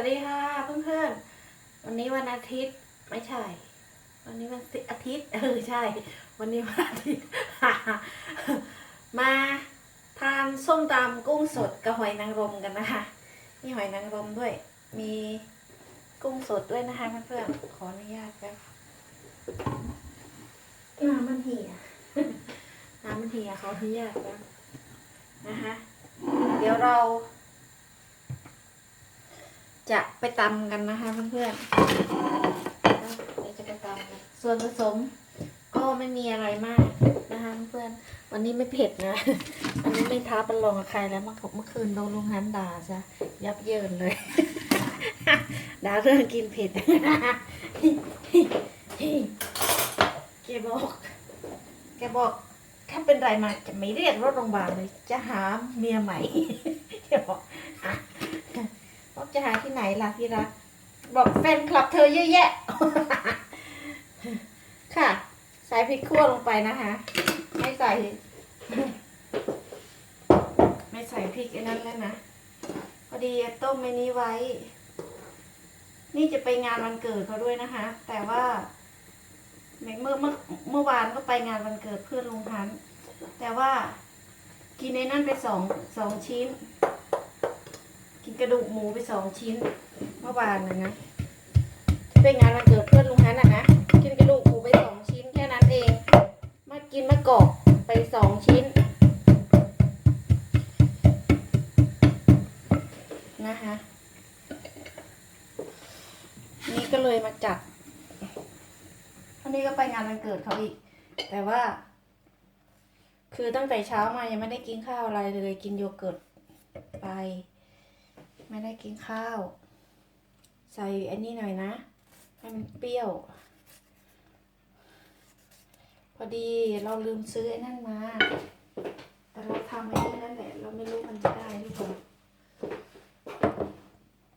วัสดีค่ะเพื่อนๆ วันนี้วันอาทิตย์ไม่ใช่ วันนี้วันอาทิตย์เออใช่ วันนี้วันอาทิตย์ มาทานส้มตำกุ้งสดกับหอยนางรมกันนะคะ มีหอยนางรมด้วย มีกุ้งสดด้วยนะคะเพื่อนๆ ขออนุญาตแป๊บน้ำมันเหี่ยน้ำมันเหี่ยขออนุญาตแป๊บนะคะ เดี๋ยวเรา จะไปตำกันนะคะเพื่อนๆจะไปตำกันส่วนผสมก็ไม่มีอะไรมากนะคะเพื่อนวันนี้ไม่เผ็ดนะ อันนี้ไม่ท้าประลองกับใครแล้วเมื่อเมื่อคืนโดนลุงฮันด่าซะยับเยินเลยด่าเรื่องกินเผ็ดแกบอก แกบอกถ้าเป็นไรมาจะไม่เรียกรถโรงพยาบาลเลย จะหาเมียใหม่แกบบอก จะหาที่ไหนล่ะพี่รัก บอกแฟนคลับเธอเยอะแยะ ค่ะ ใส่พริกขั่วลงไปนะคะ ไม่ใส่ ไม่ใส่พริกไอ้นั้นแล้วนะ พอดีต้มไอ้นี้ไว้ นี่จะไปงานวันเกิดเขาด้วยนะคะ แต่ว่าเมื่อเมื่อเมื่อวานก็ไปงานวันเกิดเพื่อนลุงพัน แต่ว่ากินในนั่นไปสองสองชิ้น กินกระดูกหมูไปสองชิ้นเมื่อวานนะนะที่ไปงานวันเกิดเพื่อนลุงฮันนะนะกินกระดูกหมูไปสองชิ้นแค่นั้นเอง มากินมะกอกไปสองชิ้น นะคะนี่ก็เลยมาจัดอันนี้ก็ไปงานวันเกิดเขาอีก แต่ว่า คือตั้งแต่เช้ามายังไม่ได้กินข้าวอะไรเลยกินโยเกิร์ตไป ไม่ได้กินข้าว ใส่อันนี้หน่อยนะ ให้มันเปรี้ยว พอดีเราลืมซื้อไอ้นั่นมา แต่เราทำไอ้นี่นั่นแหละ เราไม่รู้มันจะได้หรือเปล่า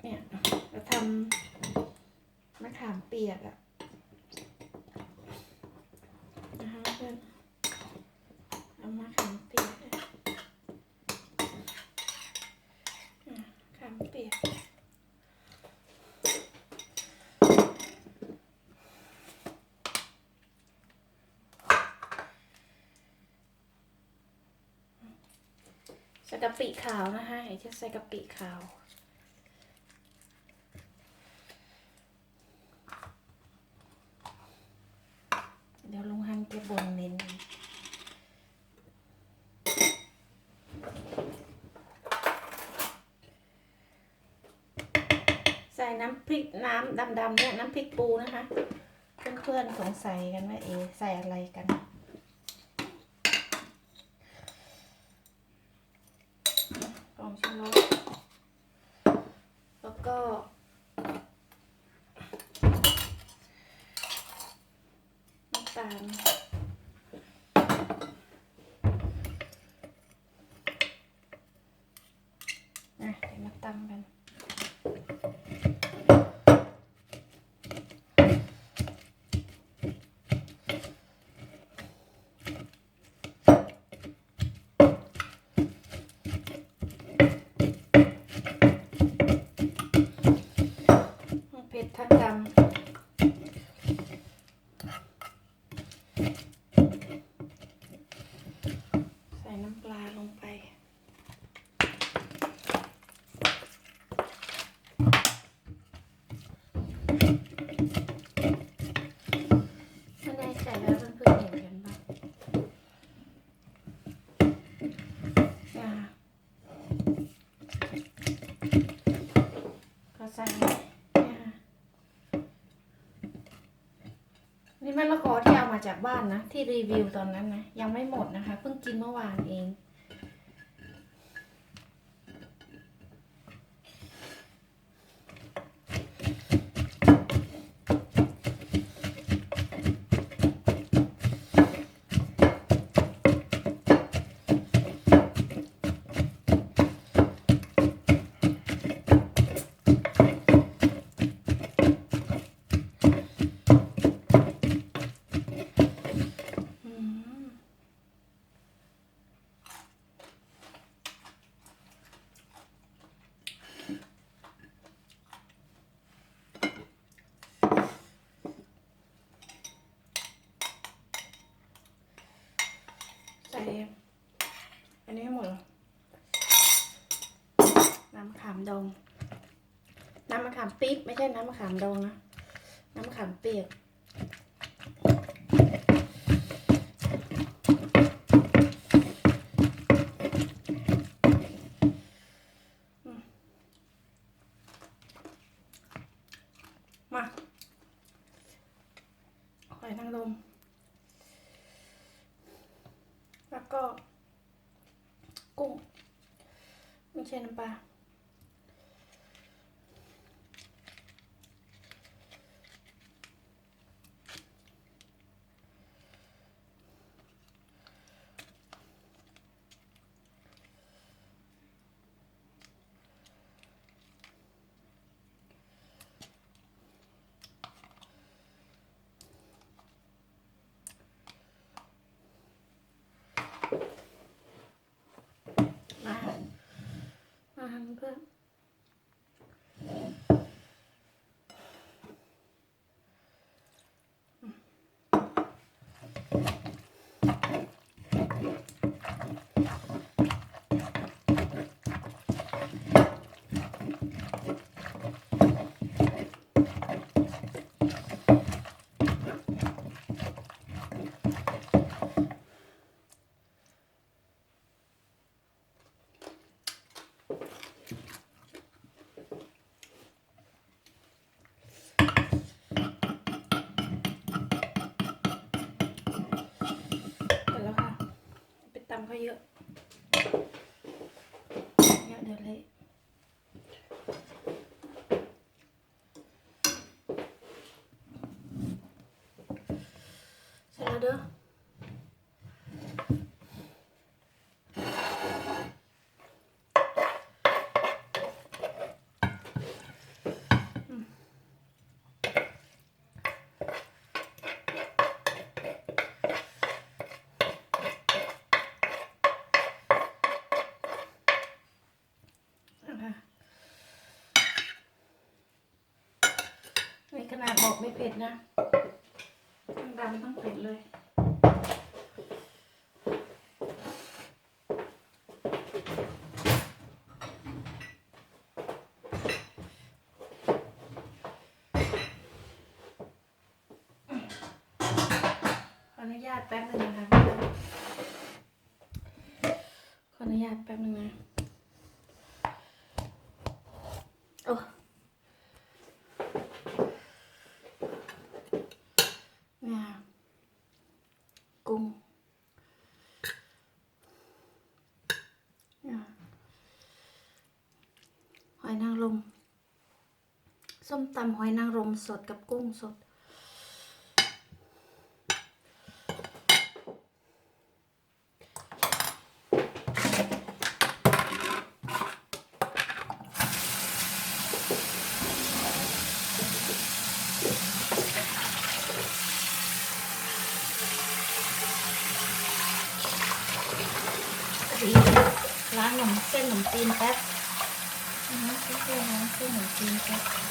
เนี่ยเราทำมะขามเปียกอะนะคะเพื่อนเอามะขามเปียกอะอะมะขามเปียก ใส่ กะปิขาวนะคะจะใส่กะปิขาวเดี๋ยวลุงฮันจะบนเน้นใส่น้ำพริกน้ำดำๆเนี่ยน้ำพริกปูนะคะ เพื่อนๆสงสัยกันว่าเอะใส่อะไรกัน กล่องชูรสแล้วก็ น้ำตาลอะเดี๋ยวมาตำกัน ทั้งเผ็ดทั้งดำใส่น้ำปลาลงไป ไม่แน่ใจแล้วเพื่อนๆเห็นกันบ้างอ่าก็ใส่เนี่ยค่ะนี่มะละกอที่เอามา จากบ้านนะ ที่รีวิวตอนนั้นนะ ยังไม่หมดนะคะ เพิ่งกินเมื่อวานเอง น้ำมะขามปี๊บไม่ใช่น้ำมะขามดองนะ น้ำมะขามเปียก มาหอยนางรมแล้วก็กุ้งไม่ใช่น้ำปลามาทำเพื่อนเสร็จแล้วค่ะ ไปตำเขาเยอะเยอะเดี๋ยวเละเสร็จแล้วเด้อ นะคะนี่ขนาดบอกไม่เผ็ดนะทั้งดำทั้งเผ็ดเลยขออนุญาตแป๊บหนึงนะคะ ขออนุญาตแป๊บหนึงนะ โอ้งากุ้งงาหอยนางรม ส้มตำหอยนางรมสดกับกุ้งสด ล้างขนมเส้นขนมจีนแป๊บนะคะเพื่อนๆล้างเส้นขนมจีนแป๊บ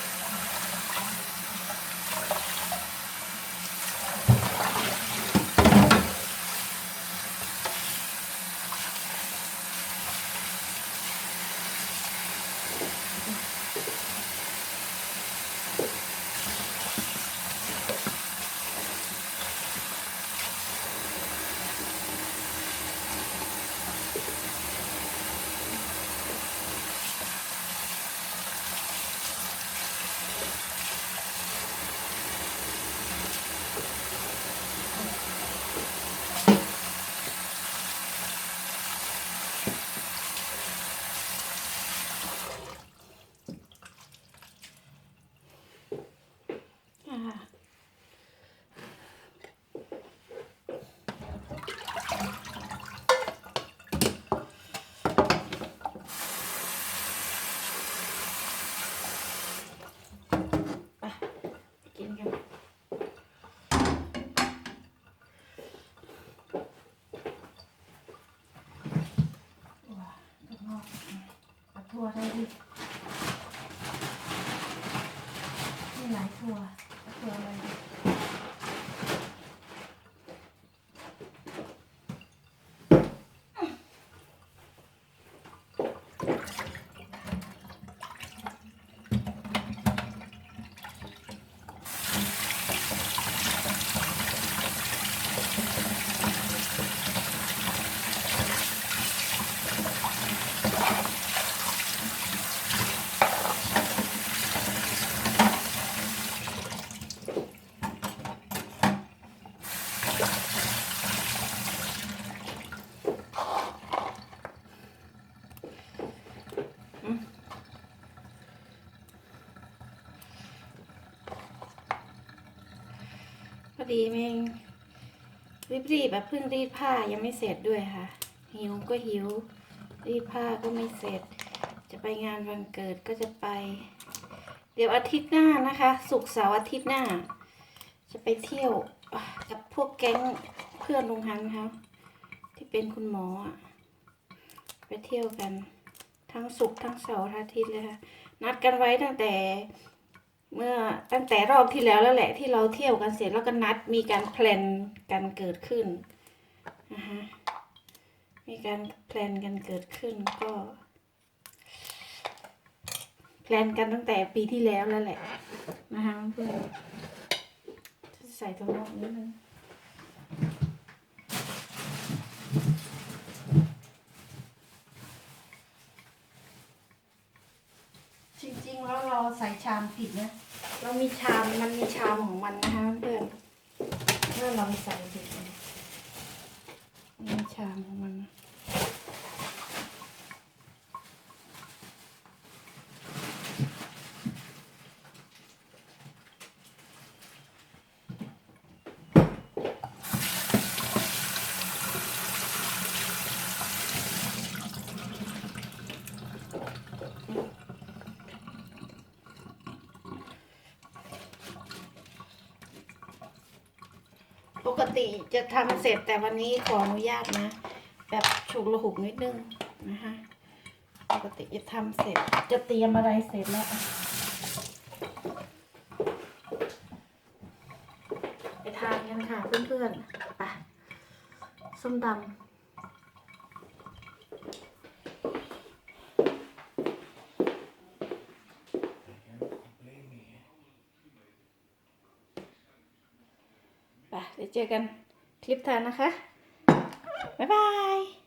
ถั่วได้ดิมีหลายถั่วอะไรดี ดีแม่งรีบๆแบบเพิ่งรีดผ้ายังไม่เสร็จด้วยค่ะ หิวก็หิว รีดผ้าก็ไม่เสร็จ จะไปงานวันเกิดก็จะไป เดี๋ยวอาทิตย์หน้านะคะศุกร์เสาร์อาทิตย์หน้า จะไปเที่ยวกับพวกแก๊งเพื่อนลุงฮันเขาที่เป็นคุณหมออะไปเที่ยวกัน ทั้งศุกร์ทั้งเสาร์ทั้งอาทิตย์เลยค่ะนัดกันไว้ตั้งแต่ เมื่อตั้งแต่รอบที่แล้วแล้วแหละที่เราเที่ยวกันเสร็จแล้วก็นัดมีการแพลนกันเกิดขึ้นนะคะมีการแพลนกันเกิดขึ้นก็แพลนกันตั้งแต่ปีที่แล้วแล้วแหละนะคะเพื่อนใส่ตัวนอกนิดนึงจริ งๆแล้วเราใส่ชามผิดนะ เรามีชามมันมีชามของมันนะคะเพื่อนถ้าเราใส่ผิดนะมีชามของมันป กติจะทำเสร็จแต่วันนี้ขออนุญาตนะ แบบฉุกระหุกนิดนึงนะคะปกติจะทำเสร็จจะเตรียมอะไรเสร็จแล้วไปทานกันค่ะเพื่อนๆไปส้มตำไป เจอกันคลิปถัดนะคะ บ๊ายบาย